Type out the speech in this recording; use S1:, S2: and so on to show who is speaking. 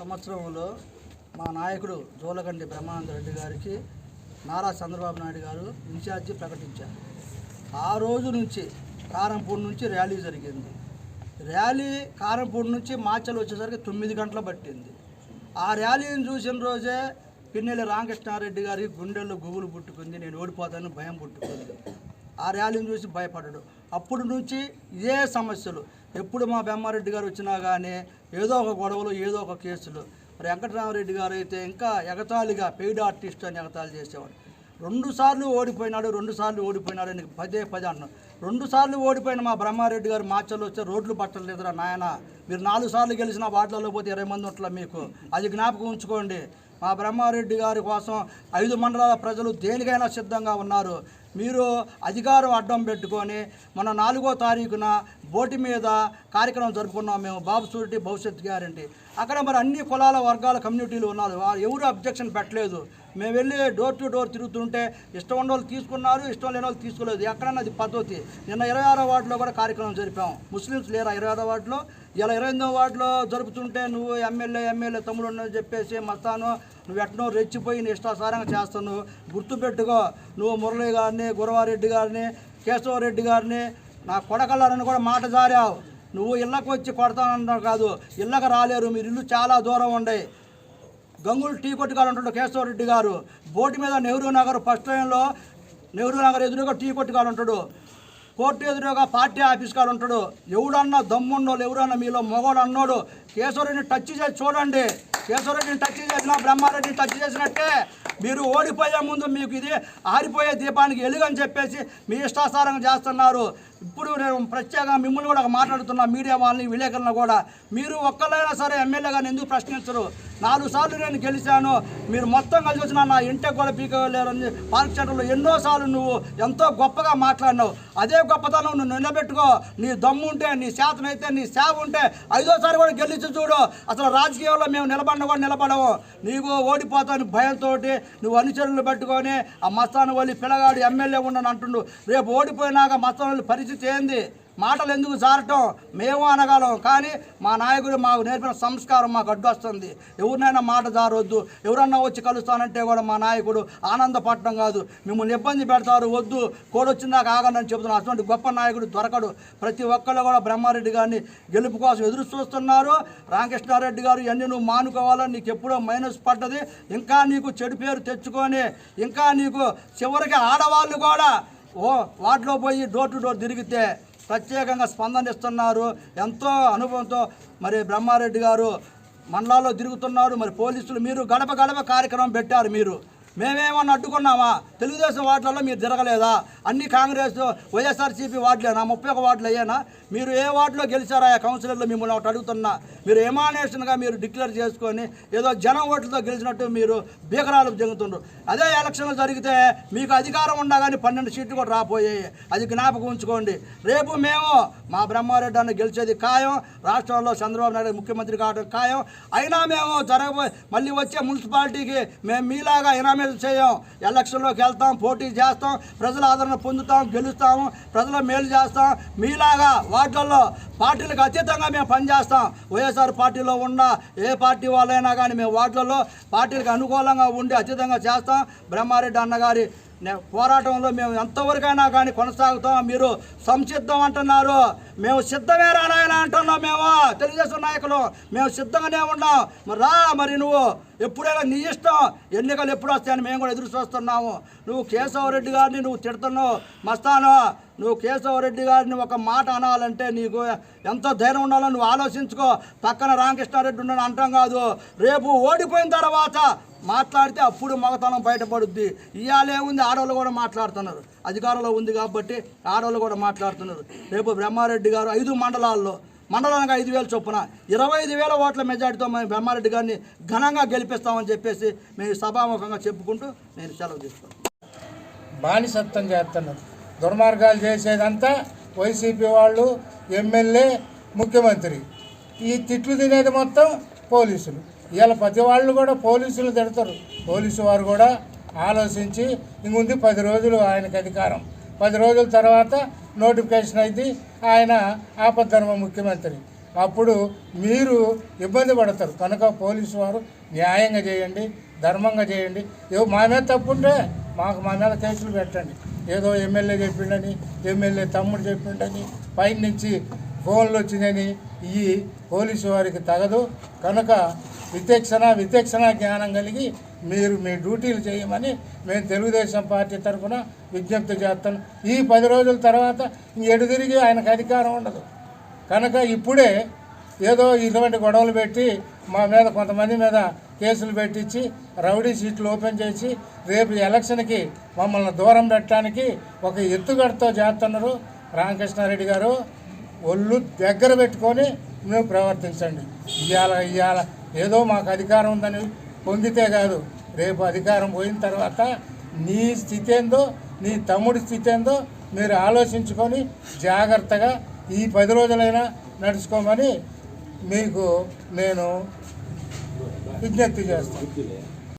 S1: సంవత్సరంలో మా నాయకుడు జోలగండి బ్రహ్మానంద రెడ్డి గారికి నారా చంద్రబాబు నాయుడు గారు ఇన్ఛార్జి ప్రకటించారు. ఆ రోజు నుంచి కారంపూడి నుంచి ర్యాలీ జరిగింది. ర్యాలీ కారంపూడి నుంచి మాచలు వచ్చేసరికి తొమ్మిది గంటలు పట్టింది. ఆ ర్యాలీని చూసిన రోజే పిన్నెల్లి రామకృష్ణారెడ్డి గారి గుండెల్లో గుబులు పుట్టుకుంది నేను ఓడిపోతానని భయం పుట్టుకుంది. ఆ ర్యాలీని చూసి భయపడడు అప్పుడు నుంచి ఇదే సమస్యలు. ఎప్పుడు మా బెమ్మారెడ్డి గారు వచ్చినా కానీ ఏదో ఒక గొడవలు ఏదో ఒక కేసులు. మరి వెంకటరామరెడ్డి గారు అయితే ఇంకా ఎగతాళిగా పెయిడ్ ఆర్టిస్ట్ అని ఎగతాళి చేసేవాడు. రెండు సార్లు ఓడిపోయినాడు రెండు సార్లు ఓడిపోయినాడు అని పదే పదే అన్నాడు. రెండు సార్లు ఓడిపోయిన మా బ్రహ్మారెడ్డి గారు మార్చలు వచ్చే రోడ్లు పట్టలేదురా నాయన. మీరు నాలుగు సార్లు గెలిచిన వాటిలలో పోతే ఇరవై మంది ఉంటలే మీకు. అది జ్ఞాపకం ఉంచుకోండి. మా బ్రహ్మారెడ్డి గారి కోసం ఐదు మండలాల ప్రజలు దేనికైనా సిద్ధంగా ఉన్నారు. మీరు అధికారం అడ్డం పెట్టుకొని మన నాలుగో తారీఖున బోటి మీద కార్యక్రమం జరుపుకున్నాం మేము. బాబు సూరిటీ భవిష్యత్ గ్యారంటీ. అక్కడ మరి అన్ని కులాల వర్గాల కమ్యూనిటీలు ఉన్నారు. వారు ఎవరు అబ్జెక్షన్ పెట్టలేదు. మేము వెళ్ళి డోర్ టు డోర్ తిరుగుతుంటే ఇష్టం ఉన్న వాళ్ళు తీసుకున్నారు ఇష్టం లేని వాళ్ళు తీసుకోలేదు. ఎక్కడన్నా అది పద్ధతి. నిన్న ఇరవై ఆరో వార్డులో కూడా కార్యక్రమం జరిపాం. ముస్లిమ్స్ లేరా ఇరవై ఆరో వార్డులో? ఇలా ఇరవై ఎనిమిదో వార్డులో జరుపుతుంటే నువ్వు ఎమ్మెల్యే ఎమ్మెల్యే తమ్ముడు అని చెప్పేసి మస్తాను నువ్వు ఎట్నో రెచ్చిపోయి నీ ఇష్టాసారంగా చేస్తాను. గుర్తుపెట్టుకో. నువ్వు మురళి గారిని గురవారెడ్డి గారిని కేశవరెడ్డి గారిని నా కొడకల్లారని కూడా మాట జారావు. నువ్వు ఇళ్ళకు వచ్చి కొడతానంటావు కాదు ఇళ్ళకు రాలేరు మీరు ఇల్లు చాలా దూరం ఉండే. గంగులు టీ కొట్టు గారు ఉంటాడు కేశవరెడ్డి గారు. బోటి మీద నెహ్రూ నగర్ ఫస్ట్ టైంలో నెహ్రూ నగర్ ఎదురుగా టీ కొట్టు గారు ఉంటాడు కోర్టు ఎదురుగా పార్టీ ఆఫీస్ కాడు ఉంటాడు ఎవడన్నా దమ్మున్నోళ్ళు ఎవరన్నా మీలో మొగోడు అన్నోడు కేశవరెడ్డిని టచ్ చేసి చూడండి. కేశవరెడ్డిని టచ్ చేసినా బ్రహ్మారెడ్డిని టచ్ చేసినట్టే. మీరు ఓడిపోయే ముందు మీకు ఇది ఆరిపోయే దీపానికి ఎలుగని చెప్పేసి మీ ఇష్టాసారం చేస్తున్నారు. ఇప్పుడు నేను ప్రత్యేకంగా మిమ్మల్ని కూడా మాట్లాడుతున్నా మీడియా వాళ్ళని విలేకరులను కూడా. మీరు ఒక్కళ్ళైనా సరే ఎమ్మెల్యే గారిని ఎందుకు ప్రశ్నించరు? నాలుగు సార్లు నేను గెలిచాను. మీరు మొత్తం కలిసి వచ్చిన నా ఇంటికి కూడా పీకలేరని పార్క్ సెంటర్లో ఎన్నోసార్లు నువ్వు ఎంతో గొప్పగా మాట్లాడినావు. అదే గొప్పతనం నువ్వు నిలబెట్టుకో. నీ దమ్ము ఉంటే నీ శాతనైతే నీ సేవ ఉంటే ఐదోసారి కూడా గెలిచి చూడు. అసలు రాజకీయాల్లో మేము నిలబడిన కూడా నిలబడము. నీకు ఓడిపోతాను భయంతో నువ్వు అనుచరులను పెట్టుకొని ఆ మస్తాను వాళ్ళు పిల్లగాడు ఎమ్మెల్యే ఉండను అంటుండు. రేపు ఓడిపోయినాక మస్తాను పరిస్థితి ఏంది? మాటలు ఎందుకు జారటం? మేము అనగలం. కానీ మా నాయకుడు మాకు నేర్పిన సంస్కారం మాకు అడ్డు వస్తుంది. ఎవరినైనా మాట జారొద్దు. ఎవరన్నా వచ్చి కలుస్తానంటే కూడా మా నాయకుడు ఆనందపడటం కాదు. మిమ్మల్ని ఇబ్బంది పెడతారు వద్దు. కోడొచ్చిందాక ఆగండి చెబుతున్నాను అటువంటి గొప్ప నాయకుడు దొరకడు. ప్రతి ఒక్కళ్ళు కూడా బ్రహ్మారెడ్డి గారిని గెలుపు కోసం ఎదురు చూస్తున్నారు. రామకృష్ణారెడ్డి గారు ఇవన్నీ నువ్వు మానుకోవాలని నీకు ఎప్పుడో మైనస్ పడ్డది. ఇంకా నీకు చెడు పేరు తెచ్చుకొని ఇంకా నీకు చివరికి ఆడవాళ్ళు కూడా ఓ వాటిలో పోయి డోర్ టు డోర్ తిరిగితే ప్రత్యేకంగా స్పందన ఇస్తున్నారు. ఎంతో అనుభవంతో మరి బ్రహ్మారెడ్డి గారు మండలాల్లో తిరుగుతున్నారు. మరి పోలీసులు మీరు గడప గడప కార్యక్రమం పెట్టారు మీరు. మేమేమన్నా అడ్డుకున్నామా? తెలుగుదేశం వార్డులలో మీరు తిరగలేదా? అన్ని కాంగ్రెస్ వైఎస్ఆర్సీపీ వార్డులేనా? ముప్పై ఒక వార్డులు అయ్యానా? మీరు ఏ వార్డులో గెలిచారా? ఆ కౌన్సిలర్లో మిమ్మల్ని ఒకటి అడుగుతున్నా. మీరు ఎమానేషన్గా మీరు డిక్లేర్ చేసుకొని ఏదో జనం ఓట్లతో గెలిచినట్టు మీరు భీకరాలు జరుగుతుండ్రు అదే ఎలక్షన్లు జరిగితే మీకు అధికారం ఉండగానే పన్నెండు సీట్లు కూడా రాపోయాయి. అది జ్ఞాపకం ఉంచుకోండి. రేపు మేము మా బ్రహ్మారెడ్డి అన్న గెలిచేది ఖాయం. రాష్ట్రంలో చంద్రబాబు నాయుడు ముఖ్యమంత్రి కావడం ఖాయం. అయినా మేము జరగబోయే మళ్ళీ వచ్చే మున్సిపాలిటీకి మేము మీలాగా ఇనామేజ్ చేయం. ఎలక్షన్లోకి వెళ్తాం పోటీ చేస్తాం ప్రజల ఆదరణ పొందుతాం గెలుస్తాము ప్రజల మేలు చేస్తాం. మీలాగా వార్డులలో పార్టీలకు అతీతంగా మేము పనిచేస్తాం. వైఎస్ఆర్ పార్టీలో ఉన్న ఏ పార్టీ వాళ్ళైనా కానీ మేము వార్డులలో పార్టీలకు అనుకూలంగా ఉండి అతీతంగా చేస్తాం. బ్రహ్మారెడ్డి అన్నగారి పోరాటంలో మేము ఎంతవరకైనా కానీ కొనసాగుతాం మీరు సంసిద్ధం అంటున్నారు. మేము సిద్ధమే రానాయన అంటున్నాం మేము తెలుగుదేశం నాయకులు. మేము సిద్ధంగానే ఉన్నాం. మరి రా మరి నువ్వు. ఎప్పుడైనా నీ ఇష్టం. ఎన్నికలు ఎప్పుడు వస్తాయని మేము కూడా ఎదురు చూస్తున్నాము. నువ్వు కేశవరెడ్డి గారిని నువ్వు తిడుతున్నావు. మస్తాను నువ్వు కేశవరెడ్డి గారిని ఒక మాట అనాలంటే నీకు ఎంత ధైర్యం ఉండాలో నువ్వు ఆలోచించుకో. పక్కన రామకృష్ణారెడ్డి ఉండని అంటాం కాదు. రేపు ఓడిపోయిన తర్వాత మాట్లాడితే అప్పుడు మగతనం బయటపడుద్ది. ఇవాళే ఉంది ఆడవాళ్ళు కూడా మాట్లాడుతున్నారు. అధికారంలో ఉంది కాబట్టి ఆడవాళ్ళు కూడా మాట్లాడుతున్నారు. రేపు బ్రహ్మారెడ్డి గారు ఐదు మండలాల్లో మండలానికి ఐదు వేలు చొప్పున ఇరవై ఐదు వేల ఓట్ల మెజార్టీతో మేము బ్రహ్మారెడ్డి గారిని ఘనంగా గెలిపిస్తామని చెప్పేసి మేము సభాముఖంగా చెప్పుకుంటూ నేను సెలవు తీసుకున్నాను
S2: బానిసత్వం చేస్తున్నారు. దుర్మార్గాలు చేసేదంతా వైసీపీ వాళ్ళు ఎమ్మెల్యే ముఖ్యమంత్రి. ఈ తిట్లు తినేది మొత్తం పోలీసులు. ఇవాళ ప్రతి వాళ్ళు కూడా పోలీసులు తిడతారు. పోలీసు వారు కూడా ఆలోచించి ఇంకొంది పది రోజులు ఆయనకు అధికారం. పది రోజుల తర్వాత నోటిఫికేషన్ అయింది. ఆయన ఆపద్ధర్మ ముఖ్యమంత్రి. అప్పుడు మీరు ఇబ్బంది పడతారు. కనుక పోలీసు వారు న్యాయంగా చేయండి ధర్మంగా చేయండి. ఏవో మా మీద తప్పుంటే మాకు మా మీద కేసులు పెట్టండి. ఏదో ఎమ్మెల్యే చెప్పిండని ఎమ్మెల్యే తమ్ముడు చెప్పిండని పైన నుంచి ఫోన్లు వచ్చిందని ఈ పోలీసు వారికి తగదు. కనుక విచక్షణ విచక్షణ జ్ఞానం కలిగి మీరు మీ డ్యూటీలు చేయమని మేము తెలుగుదేశం పార్టీ తరఫున విజ్ఞప్తి చేస్తాను ఈ పది రోజుల తర్వాత ఎటు తిరిగి ఆయనకు అధికారం ఉండదు. కనుక ఇప్పుడే ఏదో ఇటువంటి గొడవలు పెట్టి మా మీద కొంతమంది మీద కేసులు పెట్టించి రౌడీ సీట్లు ఓపెన్ చేసి రేపు ఎలక్షన్కి మమ్మల్ని దూరం పెట్టడానికి ఒక ఎత్తుగడతో చేస్తున్నారు రామకృష్ణారెడ్డి గారు. ఒళ్ళు దగ్గర పెట్టుకొని మేము ప్రవర్తించండి. ఇవాళ ఇవాళ ఏదో మాకు అధికారం ఉందని పొందితే కాదు. రేపు అధికారం పోయిన తర్వాత నీ స్థితి ఏందో నీ తమ్ముడి స్థితి ఏందో మీరు ఆలోచించుకొని జాగ్రత్తగా ఈ పది రోజులైనా నడుచుకోమని మీకు నేను విజ్ఞప్తి చేస్తాను.